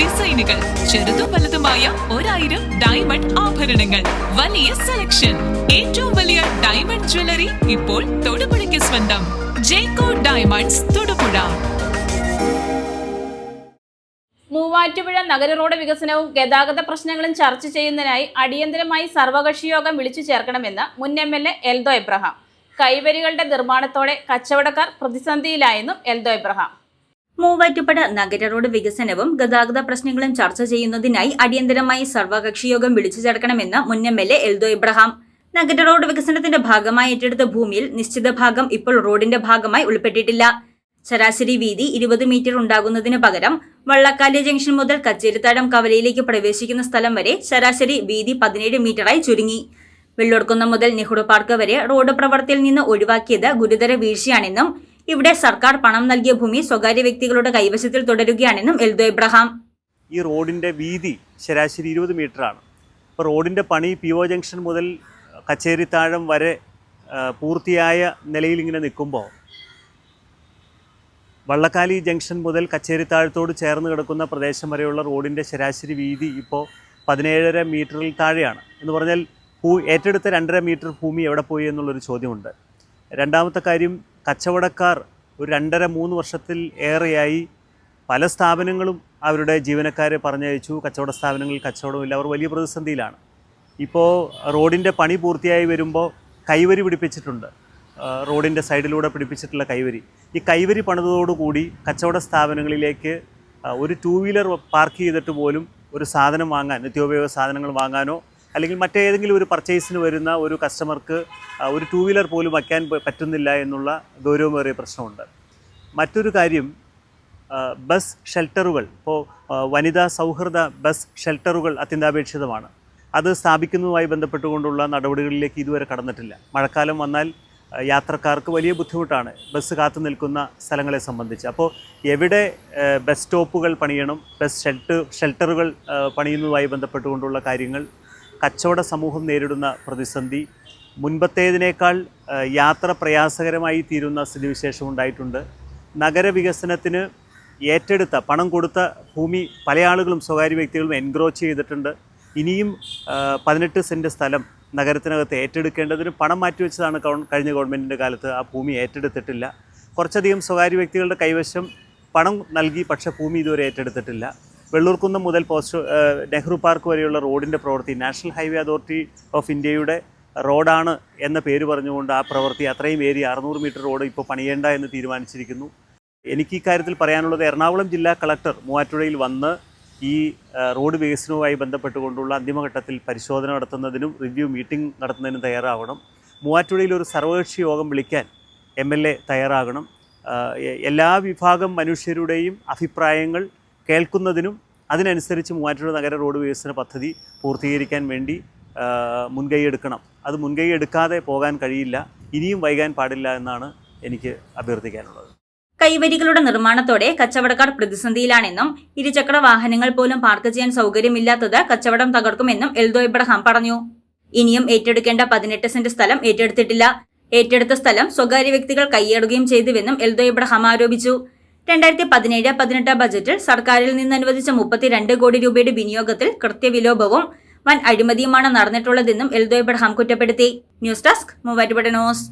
ഡിസൈനുകൾ ചെറുതും വലുതുമായ ഒരായിരം ഡയമണ്ട് ആഭരണങ്ങൾ. വലിയ സെലക്ഷൻ ഏറ്റവും വലിയ ഡയമണ്ട് ജ്വല്ലറി ഇപ്പോൾ തൊടുപുഴയ്ക്ക് സ്വന്തം. ജേക്കോ ഡയമണ്ട്സ് തൊടുപുഴ. മൂവാറ്റുപുഴ നഗര റോഡ് വികസനവും ഗതാഗത പ്രശ്നങ്ങളും ചർച്ച ചെയ്യുന്നതിനായി അടിയന്തരമായി സർവകക്ഷി യോഗം വിളിച്ചു ചേർക്കണമെന്ന് മുൻ M L A Eldho Abraham. കൈവരികളുടെ നിർമ്മാണത്തോടെ കച്ചവടക്കാർ പ്രതിസന്ധിയിലായെന്നും എൽദോ എബ്രഹാം. മൂവാറ്റുപുഴ നഗര റോഡ് വികസനവും ഗതാഗത പ്രശ്നങ്ങളും ചർച്ച ചെയ്യുന്നതിനായി അടിയന്തരമായി സർവകക്ഷിയോഗം വിളിച്ചു ചേർക്കണമെന്ന് മുൻ M L A Eldho Ibrahim. നഗര റോഡ് വികസനത്തിന്റെ ഭാഗമായി ഏറ്റെടുത്ത ഭൂമിയിൽ നിശ്ചിത ഭാഗം ഇപ്പോൾ റോഡിന്റെ ഭാഗമായി ഉൾപ്പെട്ടിട്ടില്ല. ശരാശരി വീതി ഇരുപത് മീറ്റർ ഉണ്ടാകുന്നതിന് പകരം വള്ളക്കാലി ജംഗ്ഷൻ മുതൽ കച്ചേരിത്താഴം കവലയിലേക്ക് പ്രവേശിക്കുന്ന സ്ഥലം വരെ ശരാശരി വീതി പതിനേഴ് മീറ്ററായി ചുരുങ്ങി. വെള്ളോർക്കുന്നം മുതൽ നെഹ്റു പാർക്ക് വരെ റോഡ് പ്രവർത്തിയിൽ നിന്ന് ഒഴിവാക്കിയത് ഗുരുതര വീഴ്ചയാണെന്നും ഇവിടെ സർക്കാർ പണം നൽകിയ ഭൂമി സ്വകാര്യ വ്യക്തികളുടെ കൈവശത്തിൽ തുടരുകയാണെന്നും എൽദോ എബ്രഹാം. ഈ റോഡിന്റെ വീതി ശരാശരി ഇരുപത് മീറ്ററാണ് ഇപ്പോൾ റോഡിന്റെ പണി പി ഒ ജംഗ്ഷൻ മുതൽ കച്ചേരിത്താഴം വരെ പൂർത്തിയായ നിലയിൽ ഇങ്ങനെ നിൽക്കുമ്പോൾ വള്ളക്കാലി ജംഗ്ഷൻ മുതൽ കച്ചേരിത്താഴത്തോട് ചേർന്ന് കിടക്കുന്ന പ്രദേശം വരെയുള്ള റോഡിന്റെ ശരാശരി വീതി ഇപ്പോൾ പതിനേഴര മീറ്ററിൽ താഴെയാണ്. എന്ന് പറഞ്ഞാൽ ഭൂ ഏറ്റെടുത്ത രണ്ടര മീറ്റർ ഭൂമി എവിടെ പോയി എന്നുള്ളൊരു ചോദ്യമുണ്ട്. രണ്ടാമത്തെ കാര്യം കച്ചവടക്കാർ ഒരു രണ്ടര മൂന്ന് വർഷത്തിൽ ഏറെയായി പല സ്ഥാപനങ്ങളും അവരുടെ ജീവനക്കാരെ പറഞ്ഞയച്ചു. കച്ചവട സ്ഥാപനങ്ങളിൽ കച്ചവടമില്ല അവർ വലിയ പ്രതിസന്ധിയിലാണ്. ഇപ്പോൾ റോഡിന്റെ പണി പൂർത്തിയായി വരുമ്പോൾ കൈവരി പിടിപ്പിച്ചിട്ടുണ്ട്. റോഡിന്റെ സൈഡിലൂടെ പിടിപ്പിച്ചിട്ടുള്ള കൈവരി. ഈ കൈവരി പണിതോടുകൂടി കച്ചവട സ്ഥാപനങ്ങളിലേക്ക് ഒരു ടൂ വീലർ പാർക്ക് ചെയ്തിട്ട് പോലും ഒരു സാധനം വാങ്ങാൻ നിത്യോപയോഗ സാധനങ്ങൾ വാങ്ങാനോ അല്ലെങ്കിൽ മറ്റേതെങ്കിലും ഒരു പർച്ചേസിന് വരുന്ന ഒരു കസ്റ്റമർക്ക് ഒരു ടൂ വീലർ പോലും വയ്ക്കാൻ പറ്റുന്നില്ല എന്നുള്ള ഗൗരവമേറിയ പ്രശ്നമുണ്ട്. മറ്റൊരു കാര്യം ബസ് ഷെൽട്ടറുകൾ ഇപ്പോൾ വനിതാ സൗഹൃദ ബസ് ഷെൽട്ടറുകൾ അത്യന്താപേക്ഷിതമാണ്. അത് സ്ഥാപിക്കുന്നതുമായി ബന്ധപ്പെട്ടുകൊണ്ടുള്ള നടപടികളിലേക്ക് ഇതുവരെ കടന്നിട്ടില്ല. മഴക്കാലം വന്നാൽ യാത്രക്കാർക്ക് വലിയ ബുദ്ധിമുട്ടാണ് ബസ് കാത്തു നിൽക്കുന്ന സ്ഥലങ്ങളെ സംബന്ധിച്ച്. അപ്പോൾ എവിടെ ബസ് സ്റ്റോപ്പുകൾ പണിയണം ബസ് ഷെൽട്ട് ഷെൽട്ടറുകൾ പണിയുന്നതുമായി ബന്ധപ്പെട്ടുകൊണ്ടുള്ള കാര്യങ്ങൾ കച്ചവട സമൂഹം നേരിടുന്ന പ്രതിസന്ധി മുൻപത്തേതിനേക്കാൾ യാത്ര പ്രയാസകരമായി തീരുന്ന സ്ഥിതിവിശേഷം ഉണ്ടായിട്ടുണ്ട്. നഗരവികസനത്തിന് ഏറ്റെടുത്ത പണം കൊടുത്ത ഭൂമി പല ആളുകളും സ്വകാര്യ വ്യക്തികളും എൻക്രോച്ച് ചെയ്തിട്ടുണ്ട്. ഇനിയും പതിനെട്ട് സെന്റ് സ്ഥലം നഗരത്തിനകത്ത് ഏറ്റെടുക്കേണ്ടതിന് പണം മാറ്റിവെച്ചതാണ് കഴിഞ്ഞ ഗവൺമെന്റിന്റെ കാലത്ത് ആ ഭൂമി ഏറ്റെടുത്തിട്ടില്ല. കുറച്ചധികം സ്വകാര്യ വ്യക്തികളുടെ കൈവശം പണം നൽകി പക്ഷേ ഭൂമി ഇതുവരെ ഏറ്റെടുത്തിട്ടില്ല. വെള്ളൂർക്കുന്നം മുതൽ പോസ്റ്റ് നെഹ്റു പാർക്ക് വരെയുള്ള റോഡിന്റെ പ്രവൃത്തി നാഷണൽ ഹൈവേ അതോറിറ്റി ഓഫ് ഇന്ത്യയുടെ റോഡാണ് എന്ന പേര് പറഞ്ഞുകൊണ്ട് ആ പ്രവൃത്തി അത്രയും ഏരിയ അറുന്നൂറ് മീറ്റർ റോഡ് ഇപ്പോൾ പണിയേണ്ട എന്ന് തീരുമാനിച്ചിരിക്കുന്നു. എനിക്ക് ഈ കാര്യത്തിൽ പറയാനുള്ളത് എറണാകുളം ജില്ലാ കളക്ടർ മൂവാറ്റുപുഴയിൽ വന്ന് ഈ റോഡ് വികസനവുമായി ബന്ധപ്പെട്ടുകൊണ്ടുള്ള അന്തിമഘട്ടത്തിൽ പരിശോധന നടത്തുന്നതിനും റിവ്യൂ മീറ്റിംഗ് നടത്തുന്നതിനും തയ്യാറാവണം. മൂവാറ്റുപുഴയിൽ ഒരു സർവകക്ഷി യോഗം വിളിക്കാൻ എം എൽ എ തയ്യാറാകണം. എല്ലാ വിഭാഗം മനുഷ്യരുടെയും അഭിപ്രായങ്ങൾ കേൾക്കുന്നതിനും അതിനനുസരിച്ച് മൂവാറ്റുപുഴ നഗര റോഡ് വികസന പദ്ധതി പൂർത്തീകരിക്കാൻ വേണ്ടി മുൻകൈ എടുക്കണം. അത് മുൻകൈ എടുക്കാതെ പോകാൻ കഴിയില്ല. ഇനിയും വൈകാൻ പാടില്ല എന്നാണ് എനിക്ക് അഭ്യർത്ഥിക്കാനുള്ളത്. കൈവരികളുടെ നിർമ്മാണത്തോടെ കച്ചവടക്കാർ പ്രതിസന്ധിയിലാണെന്നും ഇരുചക്ര വാഹനങ്ങൾ പോലും പാർക്ക് ചെയ്യാൻ സൗകര്യമില്ലാത്തത് കച്ചവടം തകർക്കുമെന്നും എൽദോ ഇബ്രഹാം പറഞ്ഞു. ഇനിയും ഏറ്റെടുക്കേണ്ട പതിനെട്ട് സെന്റ് സ്ഥലം ഏറ്റെടുത്തിട്ടില്ല. ഏറ്റെടുത്ത സ്ഥലം സ്വകാര്യ വ്യക്തികൾ കൈയേടുകയും ചെയ്തുവെന്നും എൽദോ ഇബ്രഹാം ആരോപിച്ചു. രണ്ടായിരത്തി പതിനേഴ് പതിനെട്ട് ബജറ്റിൽ സർക്കാരിൽ നിന്ന് അനുവദിച്ച മുപ്പത്തിരണ്ട് കോടി രൂപയുടെ വിനിയോഗത്തിൽ കൃത്യവിലോപവും വൻ അഴിമതിയുമാണ് നടന്നിട്ടുള്ളതെന്നും എൽദോ എബ്രഹാം കുറ്റപ്പെടുത്തി. News desk Muvattupuzha news.